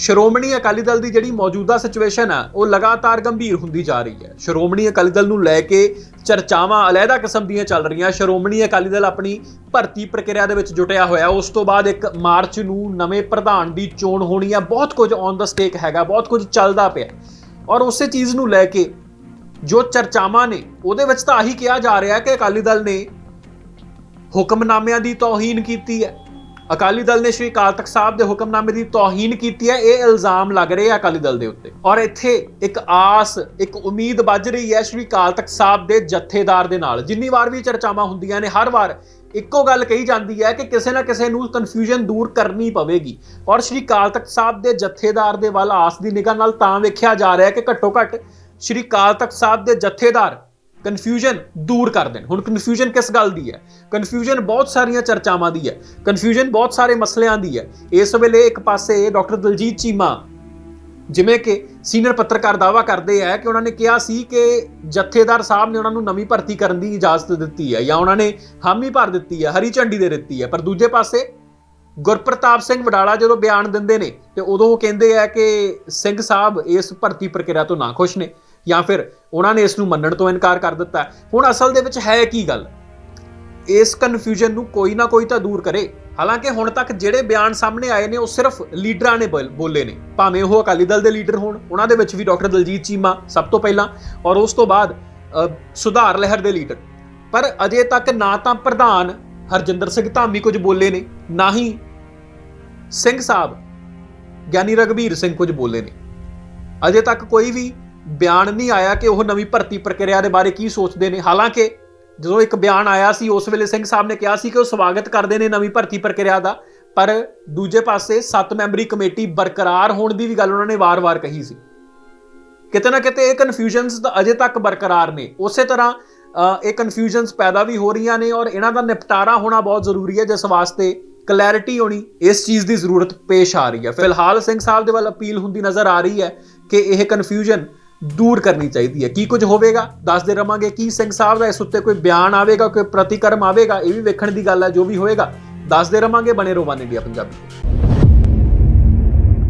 ਸ਼੍ਰੋਮਣੀ ਅਕਾਲੀ ਦਲ ਦੀ ਜਿਹੜੀ ਮੌਜੂਦਾ ਸਿਚੁਏਸ਼ਨ ਹੈ ਉਹ ਲਗਾਤਾਰ ਗੰਭੀਰ ਹੁੰਦੀ ਜਾ ਰਹੀ ਹੈ। ਸ਼੍ਰੋਮਣੀ ਅਕਾਲੀ ਦਲ ਨੂੰ ਲੈ ਕੇ ਚਰਚਾਵਾਂ ਅਲੱਗਾ ਕਿਸਮ ਦੀਆਂ ਚੱਲ ਰਹੀਆਂ। ਸ਼੍ਰੋਮਣੀ ਅਕਾਲੀ ਦਲ ਆਪਣੀ ਭਰਤੀ ਪ੍ਰਕਿਰਿਆ ਦੇ ਵਿੱਚ ਜੁਟਿਆ ਹੋਇਆ। ਉਸ ਤੋਂ ਬਾਅਦ ਇੱਕ ਮਾਰਚ ਨੂੰ ਨਵੇਂ ਪ੍ਰਧਾਨ ਦੀ ਚੋਣ ਹੋਣੀ ਹੈ ਬਹੁਤ ਕੁਝ ਔਨ ਦਾ ਸਟੇਕ ਹੈਗਾ, ਬਹੁਤ ਕੁਝ ਚੱਲਦਾ ਪਿਆ। ਔਰ ਉਸੇ ਚੀਜ਼ ਨੂੰ ਲੈ ਕੇ ਜੋ ਚਰਚਾਵਾਂ ਨੇ, ਉਹਦੇ ਵਿੱਚ ਤਾਂ ਆਹੀ ਕਿਹਾ ਜਾ ਰਿਹਾ ਕਿ ਅਕਾਲੀ ਦਲ ਨੇ ਹੁਕਮਨਾਮਿਆਂ ਦੀ ਤੋਹੀਨ ਕੀਤੀ ਹੈ। ਅਕਾਲੀ ਦਲ ਨੇ ਸ਼੍ਰੀ ਕਾਲ ਤਖਤ ਸਾਹਿਬ ਦੇ ਹੁਕਮਨਾਮੇ ਦੀ ਤੋਹੀਨ ਕੀਤੀ ਹੈ, ਇਹ ਇਲਜ਼ਾਮ ਲੱਗ ਰਹੇ ਆ ਅਕਾਲੀ ਦਲ ਦੇ ਉੱਤੇ। ਔਰ ਇੱਥੇ ਇੱਕ ਆਸ, ਇੱਕ ਉਮੀਦ ਵੱਜ ਰਹੀ ਹੈ ਸ਼੍ਰੀ ਕਾਲ ਤਖਤ ਸਾਹਿਬ ਦੇ ਜਥੇਦਾਰ ਦੇ ਨਾਲ। ਜਿੰਨੀ ਵਾਰ ਵੀ ਚਰਚਾਵਾਂ ਹੁੰਦੀਆਂ ਨੇ, ਹਰ ਵਾਰ ਇੱਕੋ ਗੱਲ ਕਹੀ ਜਾਂਦੀ ਹੈ ਕਿ ਕਿਸੇ ਨਾ ਕਿਸੇ ਨੂੰ ਕਨਫਿਊਜ਼ਨ ਦੂਰ ਕਰਨੀ ਪਵੇਗੀ। ਔਰ ਸ਼੍ਰੀ ਕਾਲ ਤਖਤ ਸਾਹਿਬ ਦੇ ਜਥੇਦਾਰ ਦੇ ਵੱਲ ਆਸ ਦੀ ਨਿਗਾਹ ਨਾਲ ਤਾਂ ਵੇਖਿਆ ਜਾ ਰਿਹਾ ਹੈ ਕਿ ਘੱਟੋ ਘੱਟ ਸ਼੍ਰੀ ਕਾਲ ਤਖਤ ਸਾਹਿਬ ਦੇ ਜਥੇਦਾਰ ਕਨਫਿਊਜ਼ਨ ਦੂਰ ਕਰ ਦੇਣ। ਹੁਣ ਕਨਫਿਊਜ਼ਨ ਕਿਸ ਗੱਲ ਦੀ ਹੈ? ਕਨਫਿਊਜ਼ਨ ਬਹੁਤ ਸਾਰੀਆਂ ਚਰਚਾਵਾਂ ਦੀ ਹੈ। ਕਨਫਿਊਜ਼ਨ ਬਹੁਤ ਸਾਰੇ ਮਸਲਿਆਂ ਦੀ ਹੈ। ਇਸ ਵੇਲੇ ਇੱਕ ਪਾਸੇ ਡਾਕਟਰ ਦਲਜੀਤ ਚੀਮਾ ਜਿਵੇਂ ਕਿ ਸੀਨੀਅਰ ਪੱਤਰਕਾਰ ਦਾਵਾ ਕਰਦੇ ਆ ਕਿ ਉਹਨਾਂ ਨੇ ਕਿਹਾ ਸੀ ਕਿ ਜਥੇਦਾਰ ਸਾਹਿਬ ਨੇ ਉਹਨਾਂ ਨੂੰ ਨਵੀਂ ਭਰਤੀ ਕਰਨ ਦੀ ਇਜਾਜ਼ਤ ਦਿੱਤੀ ਹੈ ਜਾਂ ਉਹਨਾਂ ਨੇ ਹਾਮੀ ਭਰ ਦਿੱਤੀ ਹੈ, ਹਰੀ ਝੰਡੀ ਦੇ ਦਿੱਤੀ ਹੈ। ਪਰ ਦੂਜੇ ਪਾਸੇ ਗੁਰਪ੍ਰਤਾਪ ਸਿੰਘ ਵਡਾਲਾ ਜਦੋਂ ਬਿਆਨ ਦਿੰਦੇ ਨੇ ਤੇ ਉਦੋਂ ਉਹ ਕਹਿੰਦੇ ਆ ਕਿ ਸਿੰਘ ਸਾਹਿਬ ਇਸ ਭਰਤੀ ਪ੍ਰਕਿਰਿਆ ਤੋਂ ਨਾ ਖੁਸ਼ ਨੇ। ਜਾਂ ਫਿਰ ਉਹਨਾਂ ਨੇ ਇਸ ਨੂੰ ਮੰਨਣ ਤੋਂ ਇਨਕਾਰ ਕਰ ਦਿੱਤਾ। ਹੁਣ ਅਸਲ ਦੇ ਵਿੱਚ ਹੈ ਕੀ ਗੱਲ? ਇਸ ਕਨਫਿਊਜ਼ਨ ਨੂੰ ਕੋਈ ਨਾ ਕੋਈ ਤਾਂ ਦੂਰ ਕਰੇ। ਹਾਲਾਂਕਿ ਹੁਣ ਤੱਕ ਜਿਹੜੇ ਬਿਆਨ ਸਾਹਮਣੇ ਆਏ ਨੇ, ਉਹ ਸਿਰਫ ਲੀਡਰਾਂ ਨੇ ਬੋਲ- ਬੋਲੇ ਨੇ। ਭਾਵੇਂ ਉਹ ਅਕਾਲੀ ਦਲ ਦੇ ਲੀਡਰ ਹੋਣ, ਉਹਨਾਂ ਦੇ ਵਿੱਚ ਵੀ ਡਾਕਟਰ ਦਲਜੀਤ ਚੀਮਾ ਸਭ ਤੋਂ ਪਹਿਲਾਂ ਔਰ ਉਸ ਤੋਂ ਬਾਅਦ ਸੁਧਾਰ ਲਹਿਰ ਦੇ ਲੀਡਰ। ਪਰ ਅਜੇ ਤੱਕ ਨਾ ਤਾਂ ਪ੍ਰਧਾਨ ਹਰਜਿੰਦਰ ਸਿੰਘ ਧਾਮੀ ਕੁਝ ਬੋਲੇ ਨੇ, ਨਾ ਹੀ ਸਿੰਘ ਸਾਹਿਬ ਗਿਆਨੀ ਰਗਵੀਰ ਸਿੰਘ ਕੁਝ ਬੋਲੇ ਨੇ। ਅਜੇ ਤੱਕ ਕੋਈ ਵੀ ਬਿਆਨ ਨਹੀਂ ਆਇਆ ਕਿ ਉਹ ਨਵੀਂ ਭਰਤੀ ਪ੍ਰਕਿਰਿਆ ਦੇ ਬਾਰੇ ਕੀ ਸੋਚਦੇ ਨੇ। ਹਾਲਾਂਕਿ ਜਦੋਂ ਇੱਕ ਬਿਆਨ ਆਇਆ ਸੀ, ਉਸ ਵੇਲੇ ਸਿੰਘ ਸਾਹਿਬ ਨੇ ਕਿਹਾ ਸੀ ਕਿ ਉਹ ਸਵਾਗਤ ਕਰਦੇ ਨੇ ਨਵੀਂ ਭਰਤੀ ਪ੍ਰਕਿਰਿਆ ਦਾ, ਪਰ ਦੂਜੇ ਪਾਸੇ 7 ਮੈਂਬਰੀ ਕਮੇਟੀ ਬਰਕਰਾਰ ਹੋਣ ਦੀ ਵੀ ਗੱਲ ਉਹਨਾਂ ਨੇ ਵਾਰ-ਵਾਰ ਕਹੀ ਸੀ। ਕਿਤੇ ਨਾ ਕਿਤੇ ਇਹ ਕਨਫਿਊਜ਼ਨਸ ਅਜੇ ਤੱਕ ਬਰਕਰਾਰ ਨੇ। ਉਸੇ ਤਰ੍ਹਾਂ ਇਹ ਕਨਫਿਊਜ਼ਨਸ ਪੈਦਾ ਵੀ ਹੋ ਰਹੀਆਂ ਨੇ ਔਰ ਇਹਨਾਂ ਦਾ ਨਿਪਟਾਰਾ ਹੋਣਾ ਬਹੁਤ ਜ਼ਰੂਰੀ ਹੈ, ਜਿਸ ਵਾਸਤੇ ਕਲੈਰਿਟੀ ਹੋਣੀ ਇਸ ਚੀਜ਼ ਦੀ ਜ਼ਰੂਰਤ ਪੇਸ਼ ਆ ਰਹੀ ਹੈ। ਫਿਲਹਾਲ ਸਿੰਘ ਸਾਹਿਬ ਦੇ ਵੱਲ ਅਪੀਲ ਹੁੰਦੀ ਨਜ਼ਰ ਆ ਰਹੀ ਹੈ ਕਿ ਇਹ ਕਨਫਿਊਜ਼ਨ ਦੂਰ ਕਰਨੀ ਚਾਹੀਦੀ ਹੈ। ਕੀ ਕੁਝ ਹੋਵੇਗਾ? ਦੱਸਦੇ ਰਵਾਂਗੇ ਕੀ ਸਿੰਘ ਸਾਹਿਬ ਦਾ ਇਸ ਉੱਤੇ ਕੋਈ ਬਿਆਨ ਆਵੇਗਾ, ਕੋਈ ਪ੍ਰਤੀਕਰਮ ਆਵੇਗਾ, ਇਹ ਵੀ ਵੇਖਣ ਦੀ ਗੱਲ ਹੈ, ਜੋ ਵੀ ਹੋਏਗਾ। ਦੱਸਦੇ ਰਵਾਂਗੇ, ਬਣੇ ਰਹੋ ਵਨ ਇੰਡੀਆ ਪੰਜਾਬੀ